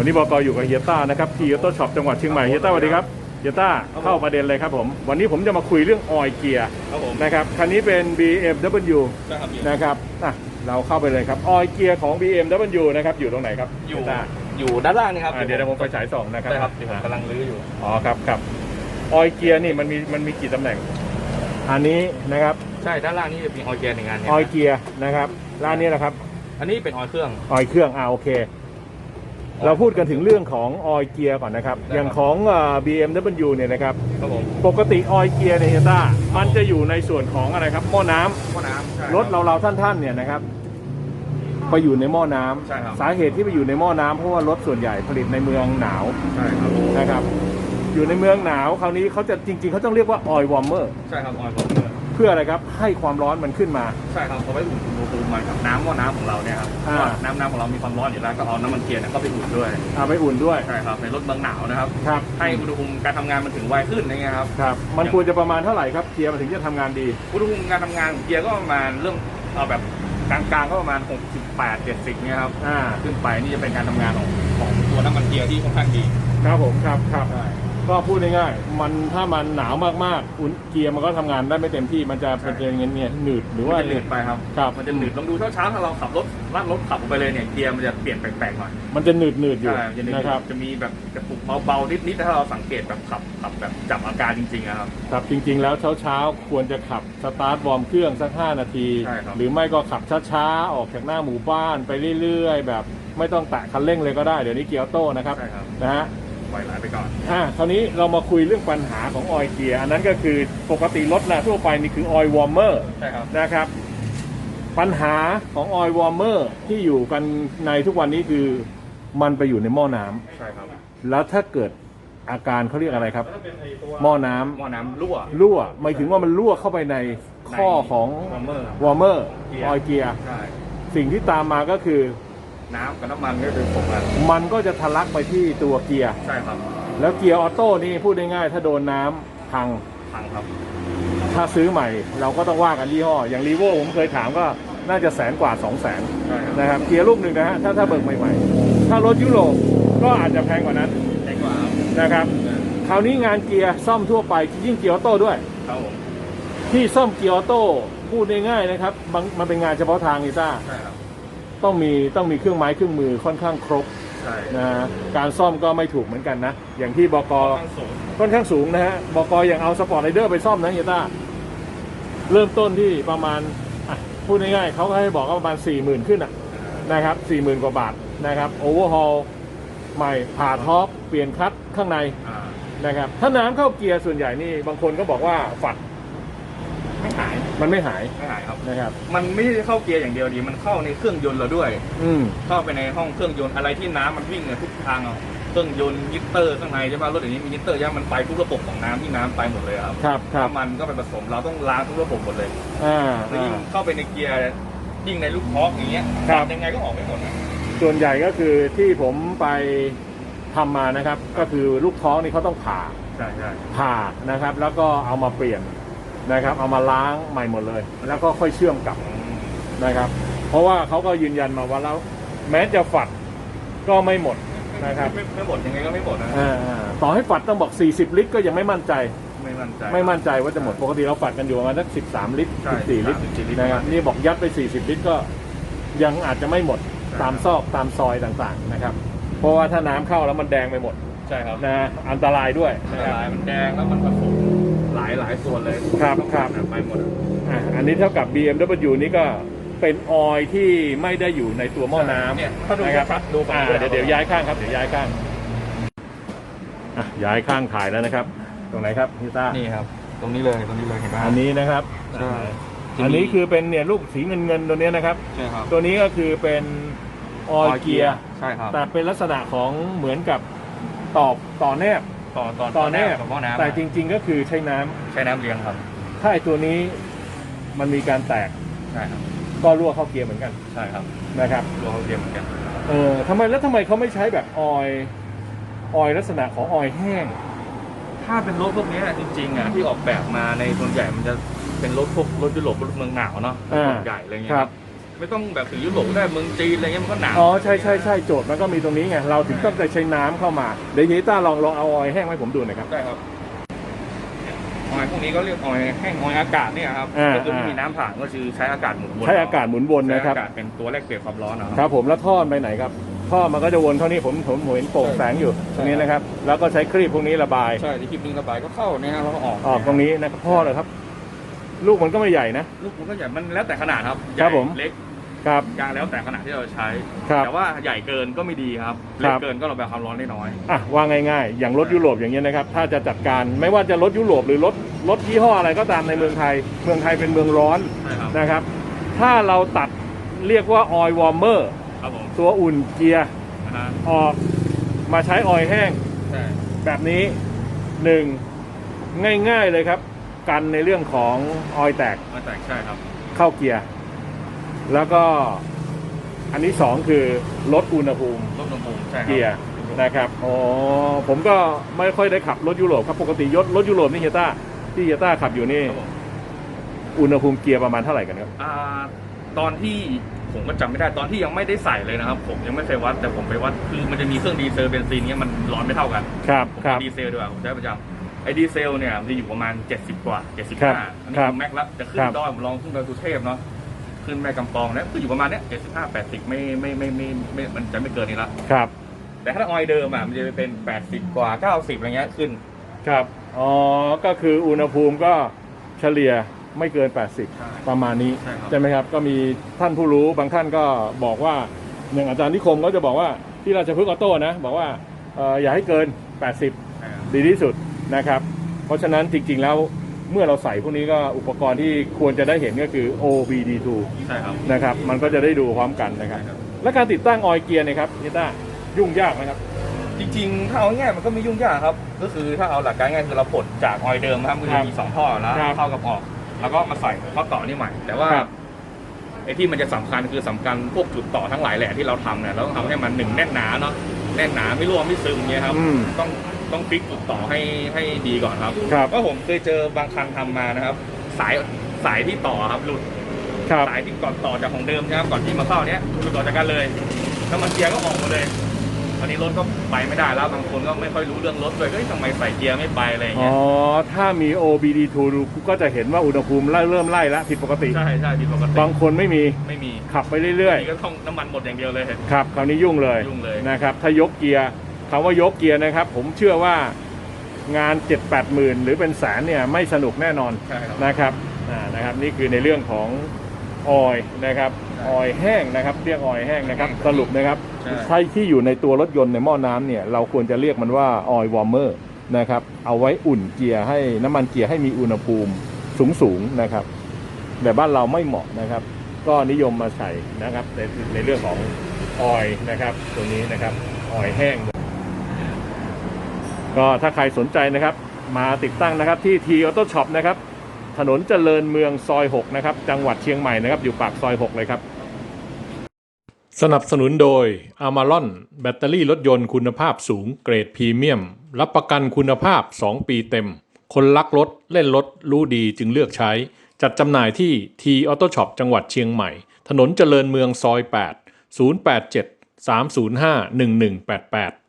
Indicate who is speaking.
Speaker 1: วันนี้บกอยู่กับเฮียต้านะครับที่ออโต้ช็อปจังหวัดเชียงใหม่เฮียต้าสวัสดีครับเฮียต้า
Speaker 2: ครับผม
Speaker 1: เข้าประเด็นเลยครับผมวันนี้ผมจะมาคุยเรื่องออยเกียร์
Speaker 2: ครับผม
Speaker 1: นะครับคันนี้เป็น BMW
Speaker 2: ใช่ครับพี่
Speaker 1: นะครับอะเราเข้าไปเลยครับออยเกียร์ของ BMW นะครับอยู่ตรงไหนครับ
Speaker 2: อยู่
Speaker 1: เฮีต้า
Speaker 2: อยู่ด้านล่างนี่ครับ
Speaker 1: อะเดี๋ยวเดี๋ยวผมไปฉายส่องนะครับ
Speaker 2: ใช่ครับที่ผมกำลังรื้ออยู่
Speaker 1: อ๋อครับครับออยเกียร์นี่มันมีมันมีกี่ตำแหน่ง อันนี้นะครับ
Speaker 2: ใช่ด้านล่างนี่จะมีออยล์เกียร์หนึ่งงานเนี่ย
Speaker 1: ออยเกียร์นะครับร้านนี้นะครับ
Speaker 2: อันนี้เป็นออยล์เครื่อง
Speaker 1: ออยเครื่องอ่าโอเค เราพูดกันถึงเรื่องของออยเกียร์ก่อนนะครับ
Speaker 2: ได้ครับ
Speaker 1: อย่างของเอ่อ BMW เนี่ยนะครับ
Speaker 2: ครับผม
Speaker 1: ปกติออยเกียร์เนี่ยเฮียต้ามันจะอยู่ในส่วนของอะไรครับ หม้อน้ำ
Speaker 2: หม้อน้ำใช่คบ
Speaker 1: รถเราเราท่านท่านๆเนี่ยนะครับไปอยู่ในหม้อน้ำ
Speaker 2: ใช่ครับ
Speaker 1: สาเหตุที่ไปอยู่ในหม้อน้ำเพราะว่ารถส่วนใหญ่ผลิตในเมืองหนาว
Speaker 2: ใช่ครับ
Speaker 1: นะครับ อยู่ในเมืองหนาวคราวนี้เขาจะจริง ๆเขาต้องเรียกว่าออยวอร์เมอร์
Speaker 2: ใช่ครับออยล์ผม
Speaker 1: เพื่ออะไรครับ ให้ความร้อนมันขึ้นมา
Speaker 2: ใช่ครับเขาไปอุ่นอุณหภูมิมันกับน้ำหม้อน้ำของเราเนี่ยครับ
Speaker 1: อ่า
Speaker 2: เพราะน้ำน้ำของเรามีความร้อนอยู่แล้วก็เอาน้ำมันเกียร์เนี่ยเข้าไปอุ่นด้วย
Speaker 1: เอาไปอุ่นด้วย
Speaker 2: ใช่ครับในรถเมืองหนาวนะครับ
Speaker 1: ครับ
Speaker 2: ให้อุณหภูมิการทำงานมันถึงไวขึ้นอย่างเงี้ยครับ
Speaker 1: ครับ มันควรจะประมาณเท่าไหร่ครับเกียร์มันถึงจะทำงานดี
Speaker 2: อุณหภูมิการทำงานของเกียร์ก็ประมาณเริ่มเอาแบบกลางๆก็ประมาณ 68 70เนี่ยครับ
Speaker 1: อ่า
Speaker 2: ขึ้นไปนี่จะเป็นการทำงานของของตัวน้ำมันเกียร์ที่ค่อนข้างดี
Speaker 1: ครับผมครับครับ
Speaker 2: ใช่
Speaker 1: ก็พูดง่ายๆมันถ้ามันหนาวมากๆ อุ่นเกียร์มันก็ทำงานได้ไม่เต็มที่มันจะเป็นเงี้ยเงี้ยหนืดหรือว่า
Speaker 2: มันจะหนืดไปครับ
Speaker 1: ครับ
Speaker 2: มันจะหนืดลองดูเช้าๆถ้าเราขับรถลากรถขับออกไปเลยเนี่ยเกียร์มันจะเปลี่ยนแปลกๆหน่อย
Speaker 1: มันจะหนืดหนืดๆอยู่
Speaker 2: ใช่มันจะหนืด
Speaker 1: นะครับ
Speaker 2: จะมีแบบกระตุกเบาๆนิดๆถ้าเราสังเกตแบบขับขับแบบจับอาการจริงๆอะครับ
Speaker 1: ครับจริงๆแล้วเช้าๆ ควรจะขับสตาร์ทวอร์มเครื่องสัก 5 นาที
Speaker 2: ใช่ครับ
Speaker 1: หรือไม่ก็ขับช้าๆ ออกจากหน้าหมู่บ้านไปเรื่อยๆ แบบไม่ต้องแตะคันเร่งเลยก็ได้ เดี๋ยวนี้เกียร์ออโต้นะครับ
Speaker 2: ใช่ครับ
Speaker 1: นะฮะ
Speaker 2: ปล่อยไหลไปก่อน
Speaker 1: อ่าคราวนี้เรามาคุยเรื่องปัญหาของออยเกียร์อันนั้นก็คือปกติรถนะทั่วไปนี่คือออยวอร์เมอร์
Speaker 2: ใช่ครับ
Speaker 1: นะครับ ปัญหาของออยวอร์เมอร์ที่อยู่กันในทุกวันนี้คือมันไปอยู่ในหม้อน้ำ
Speaker 2: ใช่ครับ
Speaker 1: แล้วถ้าเกิดอาการเขาเรียกอะไรครับหม้อน้ำ
Speaker 2: หม้อน้ำรั่ว
Speaker 1: รั่วหมายถึงว่ามันรั่วเข้าไปในข้อของ
Speaker 2: วอร์เมอร์
Speaker 1: วอร์เมอร์
Speaker 2: เกียร์
Speaker 1: ออยเกียร์
Speaker 2: ใช่
Speaker 1: สิ่งที่ตามมาก็คือ
Speaker 2: น้ำกับน้ำมันก็คือผมกัน
Speaker 1: มันก็จะทะลักไปที่ตัวเกียร์
Speaker 2: ใช่ครับ
Speaker 1: แล้วเกียร์ออโต้นี่พูดง่ายๆถ้าโดนน้ำพัง
Speaker 2: พังครับ
Speaker 1: ถ้าซื้อใหม่เราก็ต้องว่ากันยี่ห้อ อย่างรีโวผมเคยถามก็น่าจะแสนกว่า 2 0 0แสน
Speaker 2: ใช่ครับ
Speaker 1: นะครับ เกียร์ลูกหนึ่งนะฮะถ้าถ้าเบิกใหม่ๆ ถ้ารถยุโรปก็อาจจะแพงกว่านั้น
Speaker 2: แพงกว่าครับ
Speaker 1: นะครับ คราวนี้งานเกียร์ซ่อมทั่วไปยิ่งเกียร์ออโต้ด้วย
Speaker 2: ครับผม
Speaker 1: ที่ซ่อมเกียร์ออโต้พูดง่ายๆนะครับบางมันเป็นงานเฉพาะทางอีซ่า
Speaker 2: ใช่ครับ
Speaker 1: ต้องมีต้องมีเครื่องไม้เครื่องมือค่อนข้างครบ
Speaker 2: ใช่
Speaker 1: นะฮะการซ่อมก็ไม่ถูกเหมือนกันนะ อย่างที่บก
Speaker 2: ตั้งสูง
Speaker 1: ค่อนข้างสูงนะฮะบกอย่างเอาสปอร์ตไรเดอร์ไปซ่อมนะเฮียต้าเริ่มต้นที่ประมาณอะพูดง่ายๆเขาก็ให้บอกว่าประมาณ4 0,000ขึ้นอะนะครับ40,000กว่าบาทนะครับโอเวอร์ฮอลใหม่ผ่าท็อปเปลี่ยนคลัตช์ข้างใน
Speaker 2: อ่า
Speaker 1: นะครับถ้าน้ำเข้าเกียร์ส่วนใหญ่นี่บางคนก็บอกว่าฝัด
Speaker 2: ไม่หาย
Speaker 1: มันไม่หาย
Speaker 2: ไม่หายครับ
Speaker 1: นะครับ
Speaker 2: มันไม่ได้เข้าเกียร์อย่างเดียวดี มันเข้าในเครื่องยนต์เราด้วย
Speaker 1: อืม
Speaker 2: เข้าไปในห้องเครื่องยนต์อะไรที่น้ำมันวิ่งเนี่ยทุกทางเอาเครื่องยนต์ยิตเตอร์ข้างในใช่ไหมรถอย่างนี้มียิตเตอร์ย่ามันไปทุกระบบของน้ำที่น้ำไปหมดเลยครับ
Speaker 1: ครับครับ
Speaker 2: น้ำมันก็ไปผสมเราต้องล้างทุกระบบหมดเลย
Speaker 1: อ่า
Speaker 2: แล้วยิ่ง
Speaker 1: อ่า
Speaker 2: เข้าไปในเกียร์ยิ่งในลูกพอกอย่างเงี้ย
Speaker 1: ครับ
Speaker 2: ยังไงก็ออกไม่หมดนะ
Speaker 1: ส่วนใหญ่ก็คือที่ผมไปทำมานะครับ ก็คือลูกท้องนี่เขาต้องผ่า
Speaker 2: ใช่ใช่
Speaker 1: ผ่านะครับ แล้วก็เอามาเปลี่ยน นะครับ เอามาล้างใหม่หมดเลย แล้วก็ค่อยเชื่อมกลับนะครับ เพราะว่าเขาก็ยืนยันมาว่าแล้ว แม้จะฝัดก็ไม่หมดนะครับ
Speaker 2: ไม่ไม่หมดยังไงก็ไม่หมดนะ
Speaker 1: อ่าอ่าต่อให้ฝัดต้องบอก 40 ลิตรก็ยังไม่มั่นใจ
Speaker 2: ไม่มั่นใจ
Speaker 1: ไม่มั่นใจว่าจะหมดปกติเราฝัดกันอยู่ประมาณสัก13 ลิตร
Speaker 2: ใช่
Speaker 1: 14ลิตร
Speaker 2: 14ลิตร
Speaker 1: นะครับนี่บอกยัดไป 40 ลิตรก็ยังอาจจะไม่หมด
Speaker 2: ใช่
Speaker 1: ตามซอกตามซอยต่างๆนะครับ เพราะว่าถ้าน้ำเข้าแล้วมันแดงไปหมด
Speaker 2: ใช่ครับ
Speaker 1: นะอันตรายด้วย
Speaker 2: อัน
Speaker 1: นะ
Speaker 2: ต
Speaker 1: ครับ
Speaker 2: รายมันแดงแล้วมันผสมหลายหลายส่วนเลย
Speaker 1: ครับครับ
Speaker 2: ไปหมดอะ
Speaker 1: อะอันนี้เท่ากับ BMW นี่ก็เป็นออยล์ที่ไม่ได้อยู่ในตัวหม้อน้ำ
Speaker 2: เนี่ยถ้าดู
Speaker 1: นะครับ
Speaker 2: ชัดๆดูฝั่ง
Speaker 1: อ่า
Speaker 2: นี้
Speaker 1: เดี๋ยวเดี๋ยวย้ายข้างครับเดี๋ยวย้ายข้างอะย้ายข้างถ่ายแล้วนะครับ ตรงไหนครับพี่ต้า
Speaker 2: นี่ครับ ตรงนี้เลยตรงนี้เลยเห็นไหม
Speaker 1: อันนี้นะครับ
Speaker 2: ใช่
Speaker 1: อันนี้คือเป็นเนี่ยลูกสีเงินเงินๆตัวเนี้ยนะครับ
Speaker 2: ใช่ครับ
Speaker 1: ตัวนี้ก็คือเป็นออยล์เกียร์
Speaker 2: ใช่ครับ
Speaker 1: แต่เป็นลักษณะของเหมือนกับ ต่อต่อแนบ
Speaker 2: ต่อต่อ
Speaker 1: ต่อแนบ
Speaker 2: กับหม้อน้ำ
Speaker 1: แต่จริง ๆ ก็คือใช้น้ำ
Speaker 2: ใช้น้ำเลี้ยงครับ
Speaker 1: ถ้าไอตัวนี้มันมีการแตก
Speaker 2: ใช่ครับ
Speaker 1: ก็รั่วเข้าเกียร์เหมือนกัน
Speaker 2: ใช่ครับ
Speaker 1: นะครับ
Speaker 2: รวมเขาเทียมเหมือนกัน
Speaker 1: เออทำไมแล้วทำไมเขาไม่ใช้แบบออยล์ออยล์ลักษณะของออยล์แห้ง
Speaker 2: ถ้าเป็นรถพวกเนี้ยจริงๆอะที่ออกแบบมาในส่วนใหญ่มันจะเป็นรถพวกรถยุโรปรถเมืองหนาวเนาะ
Speaker 1: อ่า
Speaker 2: ส่วนใหญ่อะไรเงี้ย
Speaker 1: ครับ
Speaker 2: ไม่ต้องแบบถึงยุโรปก็ได้เมืองจีนอะไรเงี้ยมันก็หนาว
Speaker 1: อ๋อใช่ใช่ใช่โจทย์มันก็มีตรงนี้ไงเราถึงต้องใช้น้ำเข้ามาเดี๋ยวเฮต้าลองลองเอาออยล์แห้งให้ผมดูหน่อยครับ
Speaker 2: ได้ครับออยล์พวกนี้ก็เรียกออยล์แห้งออยล์อากาศเนี่ยครับ
Speaker 1: อ่า
Speaker 2: ก็คือไม่มีน้ำผ่านก็คือใช้อากาศหมุนวน
Speaker 1: ใช้อากาศหมุนวน
Speaker 2: ใช้
Speaker 1: นะครับ
Speaker 2: อากาศเป็นตัวแลกเปลี่ยนความร้อนนะค
Speaker 1: ครับ รับผมแล้วท่อมันไปไหนครับ ท่อมันก็จะวนเท่านี้ผมผมผมเห็นโปร่งแสงอยู่ตรงนี้นะครับ แล้วก็ใช้ครีบพวกนี้ระบาย
Speaker 2: ใช่ที่คลิปนึงระบายก็เข้าเนี่ยแล้วก็ออก
Speaker 1: ออกตรงนี้นะครับท่อเลยครับ ลูกมันก็ไม่ใหญ่นะ
Speaker 2: ลูกมันก็ใหญ่มันแล้วแต่ขนาดครับ
Speaker 1: ครับ
Speaker 2: ใหญ่
Speaker 1: ผม
Speaker 2: เล็ก
Speaker 1: ครับ
Speaker 2: กลางแล้วแต่ขนาดที่เราใช้
Speaker 1: ครับ
Speaker 2: แต่ว่าใหญ่เกินก็ไม่ดีครับ
Speaker 1: ค
Speaker 2: เล็
Speaker 1: รั
Speaker 2: ก
Speaker 1: บ
Speaker 2: เกินก็ระบายความร้อนได้น้อย
Speaker 1: อะว่าง่ายๆ อย่างรถยุโรปอย่างเงี้ยนะครับ ถ้าจะจัดการไม่ว่าจะรถยุโรปหรือรถรถยี่ห้ออะไรก็ตามในเมืองไทย เมืองไทยเป็นเมืองร้อน
Speaker 2: ใช่ครับ
Speaker 1: นะครับ ถ้าเราตัดเรียกว่าออยวอร์เมอร์
Speaker 2: ครับผม
Speaker 1: ตัวอุ่นเกียร์
Speaker 2: นะฮะ
Speaker 1: ออกมาใช้ออยล์แห้ง
Speaker 2: ใช่
Speaker 1: แบบนี้หนึ่งง่ายๆเลยครับ กันในเรื่องของออยล์แตก
Speaker 2: มาแต่งใช่ครับ
Speaker 1: เข้าเกียร์ แล้วก็อันที่สองคือลดอุณหภูมิ
Speaker 2: ลดอุณหภูมิใช่ครับ
Speaker 1: เกียร์นะครับอ๋อผมก็ไม่ค่อยได้ขับรถยุโรปครับปกติยศรถยุโรปนี่เฮียต้าที่เฮียต้าขับอยู่นี่
Speaker 2: ครับผม
Speaker 1: อุณหภูมิเกียร์ประมาณเท่าไหร่กันครับ
Speaker 2: อ่าตอนที่ผมก็จำไม่ได้ตอนที่ยังไม่ได้ใส่เลยนะครับ ผมยังไม่เคยวัดแต่ผมไปวัดคือมันจะมีเครื่องดีเซลเบนซินเนี้ยมันร้อนไม่เท่ากัน
Speaker 1: ครับ
Speaker 2: ผม
Speaker 1: ครับ
Speaker 2: เอาดีเซลดีกว่าผมใช้ประจำไอ้ดีเซลเนี่ยมันจะอยู่ประมาณ 70 กว่า
Speaker 1: ครับ
Speaker 2: 75อันนี้
Speaker 1: ครับ
Speaker 2: คือแม็กซ์ละจะขึ้
Speaker 1: คนรับ
Speaker 2: ดอยผมลองขึ้นดอยสุเทพเนาะ ขึ้นแม่กำปองเนี่ยก็อยู่ประมาณเนี้ย75 80ไม่ไม่ไม่ไม่ไม่มันจะไม่เกินนี้ละ
Speaker 1: ครับ
Speaker 2: แต่ถ้าออยเดิมอะมันจะเป็น80กว่า90อะไรเงี้ยขึ้น
Speaker 1: ครับ อ๋อ ก็คืออุณหภูมิก็เฉลี่ยไม่เกิน
Speaker 2: ใช่
Speaker 1: 80 ประมาณนี้
Speaker 2: ใช่ครับ
Speaker 1: ใช่ไหมครับ ก็มีท่านผู้รู้บางท่านก็บอกว่าอย่างอาจารย์นิคมก็จะบอกว่าที่ราชพฤกษ์ออโต้นะ บอกว่าเอ่ออย่าให้เกิน 80
Speaker 2: ใช่ครับ
Speaker 1: ดีที่สุดนะครับ เพราะฉะนั้นจริงๆแล้ว เมื่อเราใส่พวกนี้ก็อุปกรณ์ที่ควรจะได้เห็นก็คือ OBD2
Speaker 2: ใช่ครับ
Speaker 1: นะครับ มันก็จะได้ดูพร้อมกันนะครับ และการติดตั้งออยล์เกียร์เนะครับนิต้ายุ่งยากนะครับ
Speaker 2: จริงๆ ถ้าเอาง่ายๆมันก็ไม่ยุ่งยากครับ ก็คือถ้าเอาหลักการง่ายคือเราปลดจากออยเดิมนะครับมัน
Speaker 1: ครั
Speaker 2: จะ
Speaker 1: บ
Speaker 2: มีสองท่อแล้ว
Speaker 1: ครับ
Speaker 2: เข้ากับออก แล้วก็มาใส่ข้อต่อนี่ใหม่ แต่ว่า
Speaker 1: ครับ
Speaker 2: ไอ้ที่มันจะสำคัญคือสำคัญพวกจุดต่อทั้งหลายแหละที่เราทำเนี่ยเราต้องทำให้มันหนึ่งแน่นหนาเนาะแน่นหนาไม่รั่วไม่ซึมเงี้ยครับ
Speaker 1: อืม
Speaker 2: ต้อง ต้องฟิกจุดต่อให้ให้ดีก่อนครับ
Speaker 1: ครับ
Speaker 2: ก็ผมเคยเจอบางคันทำมานะครับ สายสายที่ต่อครับหลุด
Speaker 1: ครับ
Speaker 2: สายที่ก่อนต่อจากของเดิมนะครับก่อนที่มาเข้าเนี้ยหลุดต่อจากกันเลยน้ำมันเกียร์ก็ออกหมดเลยตอนนี้รถก็ไปไม่ได้แล้วบางคนก็ไม่ค่อยรู้เรื่องรถเลยก็ทำไมใส่เกียร์ไม่ไปอะไรอย่าง
Speaker 1: อ๋อ
Speaker 2: เงี้ย
Speaker 1: ถ้ามี OBD2 ดูก็จะเห็นว่าอุณหภูมิเริ่มไล่แล้วผิดปกติ
Speaker 2: ใช่ใช่ผิดปกติ
Speaker 1: บางคนไม่มี
Speaker 2: ไม่มี
Speaker 1: ขับไปเรื่อย
Speaker 2: นี่ก็ต้องน้ำมันหมดอย่างเดียวเลย
Speaker 1: ๆ ครับ คราวนี้ยุ่งเลย
Speaker 2: ยุ่งเลย
Speaker 1: นะครับ ถ้ายกเกียร์ คำว่ายกเกียร์นะครับ ผมเชื่อว่างาน 7 8หมื่นหรือเป็นแสนเนี่ยไม่สนุกแน่นอน
Speaker 2: ใช่ครับ
Speaker 1: นะครับอ่านะครับนี่คือในเรื่องของออยล์นะครับ
Speaker 2: ใช่
Speaker 1: ออยล์แห้งนะครับ เรียกออยล์แห้งนะครับ
Speaker 2: แห้ง
Speaker 1: สรุปนะครับ
Speaker 2: ใช่
Speaker 1: ใช้ที่อยู่ในตัวรถยนต์ในหม้อน้ำเนี่ยเราควรจะเรียกมันว่าออยล์วอร์เมอร์นะครับเอาไว้อุ่นเกียร์ให้น้ำมันเกียร์ให้มีอุณหภูมิสูงสูงๆนะครับ แต่บ้านเราไม่เหมาะนะครับ ก็นิยมมาใส่นะครับในในเรื่องของออยล์นะครับ ตัวนี้นะครับออยล์แห้ง ก็ถ้าใครสนใจนะครับ มาติดตั้งนะครับที่ทีออโต้ช็อปนะครับ ถนนเจริญเมืองซอย 6 นะครับ จังหวัดเชียงใหม่นะครับ อยู่ปากซอย 6 เลยครับ สนับสนุนโดย a m a r o n แบตเตอรี่รถยนต์คุณภาพสูงเกรดพรีเมียม รับประกันคุณภาพ 2 ปีเต็ม คนรักรถเล่นรถรู้ดีจึงเลือกใช้ จัดจำหน่ายที่ทีออโต้ช็อปจังหวัดเชียงใหม่ ถนนเจริญเมืองซอย 8 087 305 1188